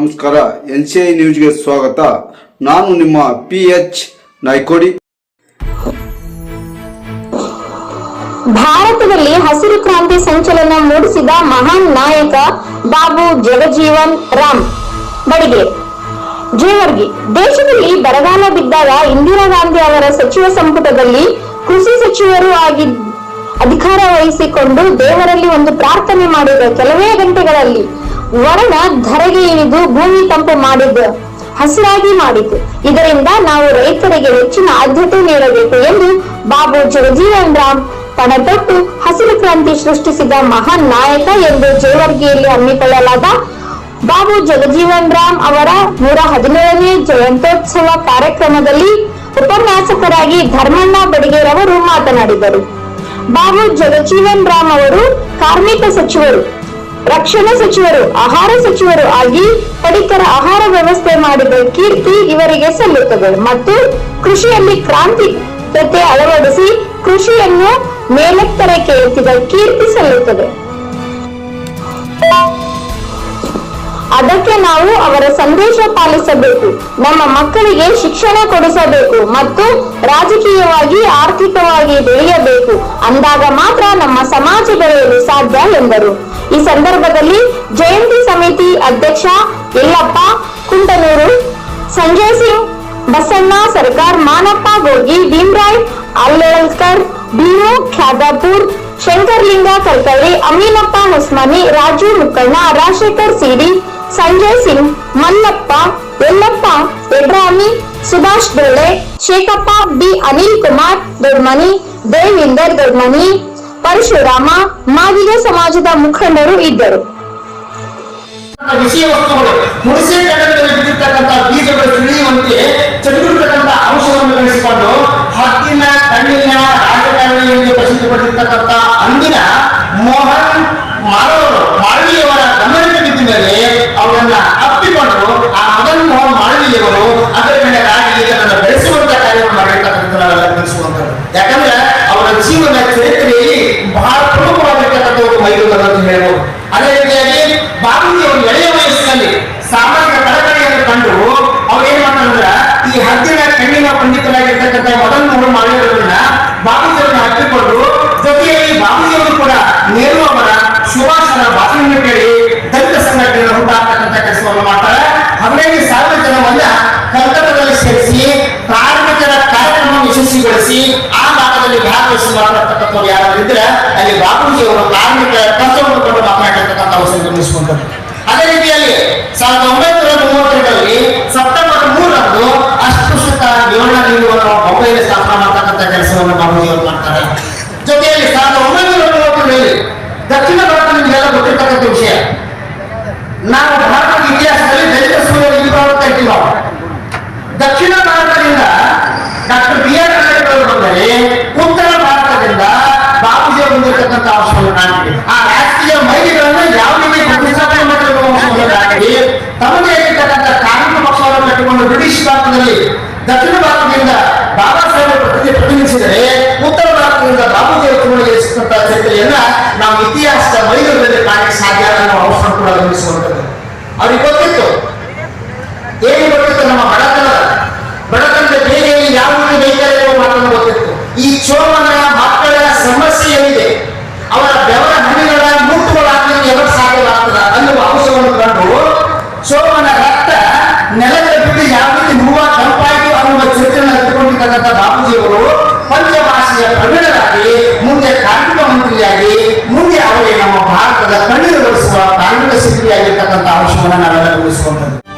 ನಮಸ್ಕಾರ N C I ನ್ಯೂಸ್ಗೆ ಸ್ವಾಗತ. ನಾನು ನಿಮ್ಮ ಪಿ ಎಚ್ ನಾಯ್ಕೋಡಿ. ಭಾರತದಲ್ಲಿ ಹಸಿರು ಕ್ರಾಂತಿ ಸಂಚಲನ ಮೂಡಿಸಿದ ಮಹಾನ್ ನಾಯಕ ಬಾಬು ಜಗಜೀವನ್ ರಾಮ್. ಬಡಿಗೆ. ಜೇವರ್ಗಿ. ದೇಶದಲ್ಲಿ ಬರಗಾಲ ಬಿದ್ದಾಗ ಇಂದಿರಾ ಗಾಂಧಿ ಅವರ ಸಚಿವ ಸಂಪುಟದಲ್ಲಿ ಕೃಷಿ ಸಚಿವರು ಆಗಿ ಅಧಿಕಾರ ವಹಿಸಿಕೊಂಡು ದೇವರಲ್ಲಿ ಒಂದು ಪ್ರಾರ್ಥನೆ ಮಾಡಿದ ಕೆಲವೇ ಗಂಟೆಗಳಲ್ಲಿ ವರುಣ ಧರೆಗೆ ಇಳಿದು ಭೂಮಿ ತಂಪು ಮಾಡಿದ್ದು, ಹಸಿರಾಗಿ ಮಾಡಿತು ಇದರಿಂದ ನಾವು ರೈತರಿಗೆ ಹೆಚ್ಚಿನ ಆದ್ಯತೆ ನೀಡಬೇಕು ಎಂದು ಬಾಬು ಜಗಜೀವನ್ ರಾಮ್ ಪಣತೊಟ್ಟು ಹಸಿರು ಕ್ರಾಂತಿ ಸೃಷ್ಟಿಸಿದ ಮಹಾನ್ ನಾಯಕ ಎಂದು ಜೇವರ್ಗಿಯಲ್ಲಿ ಹಮ್ಮಿಕೊಳ್ಳಲಾದ ಬಾಬು ಜಗಜೀವನ್ ರಾಮ್ ಅವರ ನೂರ ಹದಿನೇಳನೇ ಜಯಂತ್ಯೋತ್ಸವ ಕಾರ್ಯಕ್ರಮದಲ್ಲಿ ಉಪನ್ಯಾಸಕರಾಗಿ ಧರ್ಮಣ್ಣ ಬಡಿಗೇರವರು ಮಾತನಾಡಿದರು. ಬಾಬು ಜಗಜೀವನ್ ರಾಮ್ ಅವರು ಕಾರ್ಮಿಕ ಸಚಿವರು. ರಕ್ಷಣಾ ಸಚಿವರು, ಆಹಾರ ಸಚಿವರು ಆಗಿ ಪಡಿತರ ಆಹಾರ ವ್ಯವಸ್ಥೆ ಮಾಡಿದ ಕೀರ್ತಿ ಇವರಿಗೆ ಸಲ್ಲುತ್ತದೆ. ಮತ್ತು ಕೃಷಿಯಲ್ಲಿ ಕ್ರಾಂತಿ ಜೊತೆ ಅಳವಡಿಸಿ ಕೃಷಿಯನ್ನು ಮೇಲೆತ್ತರಕ್ಕೆ ಎತ್ತಿದ ಕೀರ್ತಿ ಸಲ್ಲುತ್ತದೆ. ಅದಕ್ಕೆ ನಾವು ಅವರ ಸಂದೇಶ ಪಾಲಿಸಬೇಕು. ನಮ್ಮ ಮಕ್ಕಳಿಗೆ ಶಿಕ್ಷಣ ಕೊಡಿಸಬೇಕು ಮತ್ತು ರಾಜಕೀಯವಾಗಿ, ಆರ್ಥಿಕವಾಗಿ ಬೆಳೆಯಬೇಕು. ಅಂದಾಗ ಮಾತ್ರ ನಮ್ಮ ಸಮಾಜ ಬೆಳೆಯಲು ಸಾಧ್ಯ ಎಂದರು. ಈ ಸಂದರ್ಭದಲ್ಲಿ ಜಯಂತಿ ಸಮಿತಿ ಅಧ್ಯಕ್ಷ ಯಲ್ಲಪ್ಪ, ಕುಂಟನೂರು ಸಂಜಯ್ ಸಿಂಗ್, ಬಸಣ್ಣ ಸರ್ಕಾರ್, ಮಾನಪ್ಪ ಗೋಗಿ ಭೀಮ್ರಾಯ್ ಅಲ್ಲೇಳ್ಕರ್ ಭೀಮು, ಖ್ಯಾದಾಪುರ್, ಶಂಕರ್ಲಿಂಗ ಕಲ್ಕಳ್ಳಿ, ಅಮೀನಪ್ಪ ಹೊಸ್ಮಾನಿ, ರಾಜು ಮುಕ್ಕಣ್ಣ, ರಾಜಶೇಖರ್ ಸಿಡಿ ಸಂಜಯ್ ಸಿಂಗ್, ಮಲ್ಲಪ್ಪ, ಯಲ್ಲಪ್ಪ ಯಡ್ರಾಮಿ ಸುಭಾಷ್ ಬೆಳ್ಳೆ, ಶೇಖಪ್ಪ ಬಿ ಅನಿಲ್ ಕುಮಾರ್, ದೊಡ್ಮನಿ ದೇವಿಂದರ್ ದೊಡ್ಮನಿ, ಪರಶುರಾಮ, ಮಾದಿಗ ಸಮಾಜದ ಮುಖಂಡರು ಇದ್ದರು. ವಿಷಯ ವಸ್ತುಗಳು ಹುಣಸೆ ಕಡಲದಲ್ಲಿ ಬಿದ್ದಿರ್ತಕ್ಕಂಥ ಬೀಜಗಳು ತಿಳಿಯುವಂತೆ ಚದುರಿರ್ತಕ್ಕಂಥ ಅಂಶವನ್ನು ಬೆಳೆಸಿಕೊಂಡು ಹತ್ತಿನ ಕಣ್ಣಿನ ರಾಜಕಾರಣಿ ಎಂದು ಅಂದಿನ ಮೋಹನ್ ತಿಳಿಸುವಂಥದ್ದು ಯಾಕಂದ್ರೆ ಅವರ ಜೀವನ ಚರಿತ್ರೆಯಲ್ಲಿ ಬಹಳ ಪ್ರಮುಖವಾಗಿರ್ತಕ್ಕಂಥ ಒಂದು ಮೈಲುಗಲ್ಲು ಅಂತ ಹೇಳ್ಬೋದು. ಅದೇ ರೀತಿಯಾಗಿ ಬಾಬುಜಿ ಅವರು ಎಳೆಯ ವಯಸ್ಸಿನಲ್ಲಿ ಸಾಮಾಜಿಕ ಕಳಕಳಿಯನ್ನು ಕಂಡು ಅವ್ರು ಏನ್ ಈ ಹದ್ದಿನ ಕಣ್ಣಿನ ಪಂಡಿತರಾಗಿರ್ತಕ್ಕಂಥ ಮದನ್ ಮೋಹನ್ ಮಾಡಿರೋದನ್ನ ಬಾಬುಜಿಯವರನ್ನ ಹತ್ತಿಕೊಂಡು ಜೊತೆಯಲ್ಲಿ ಬಾಬುಜಿಯವರು ಕೂಡ ನೇರು ಅವರ ಸುಭಾಷರ ಭಾಷಣವನ್ನು ಕೇಳಿ ದಲಿತ ಸಂಘಟನೆಯನ್ನು ಹುಟ್ಟಾಕ್ತಕ್ಕಂಥ ಕೆಲಸವನ್ನು ಮಾಡ್ತಾರೆ. ಹದಿನೈದು ಸಾವಿರ ಜನವನ್ನ ಯಶಸ್ವಿಗೊಳಿಸಿ ಆ ಭಾಗದಲ್ಲಿ ಭಾಗವಹಿಸಿ ಯಾರಾದ್ರೂ ಇದ್ರೆ ಅಲ್ಲಿ ಬಾಪೂಜಿ ಅವರು ಕಾರ್ಮಿಕ ಕಷ್ಟವನ್ನು ಕೊಟ್ಟು ಮಾತನಾಡಿರ್ತಕ್ಕಂಥ ಅವಸರ ಗಮನಿಸಿಕೊಂಡರು. ಅದೇ ರೀತಿಯಲ್ಲಿ ಸಾವಿರದ ಒಂಬೈನೂರ ಮೂವತ್ತೆರಡರಲ್ಲಿ ಸೆಪ್ಟೆಂಬರ್ ಮೂರರಂದು ಅಸ್ಪೃಶ್ಯತ ನಿವಾರಣ ನೀಡುವ ಬೊಂಬೈಯಲ್ಲಿ ಸ್ಥಾಪನೆ ಮಾಡ್ತಕ್ಕಂಥ ಕೆಲಸವನ್ನು ಬಾಬೂಜಿ ಅವರು ಮಾಡ್ತಾರೆ. ಜೊತೆಯಲ್ಲಿ ಸಾವಿರದ ಒಂಬೈನೂರ ಮೂವತ್ತೆರಡರಲ್ಲಿ ದಕ್ಷಿಣ ಭಾರತ ನಿಮಗೆಲ್ಲ ಗೊತ್ತಿರ್ತಕ್ಕಂಥ ವಿಷಯ. ನಾವು ಭಾರತದ ಇತಿಹಾಸದಲ್ಲಿ ದಲಿತ ಸೂರ್ಯ ಇಲ್ಲಿ ಅಂತ ಇಟ್ಟಿಲ್ಲ. ದಕ್ಷಿಣ ಭಾರತದಿಂದ ದಕ್ಷಿಣ ಭಾರತದಿಂದ ಬಾಬಾ ಸಾಹೇಬ್ ಪ್ರತಿ ಪ್ರತಿನಿಧಿಸಿದರೆ ಉತ್ತರ ಭಾರತದಿಂದ ಬಾಪೂಜಿ ಅವರು ತುಮಡಿಗೆಸಿದಂತಹ ಚರಿತ್ರೆಯನ್ನ ನಾವು ಇತಿಹಾಸದ ಮೈದಾನದಲ್ಲಿ ಕಾಣಕ್ಕೆ ಸಾಧ್ಯ ಅನ್ನೋ ಅವಸರ ಕೂಡ ಗಮನಿಸುವಂಥದ್ದು ಅವ್ರಿಗೆ ಗೊತ್ತಿತ್ತು. ಏನು ಮುಂದೆ ಅವರೇ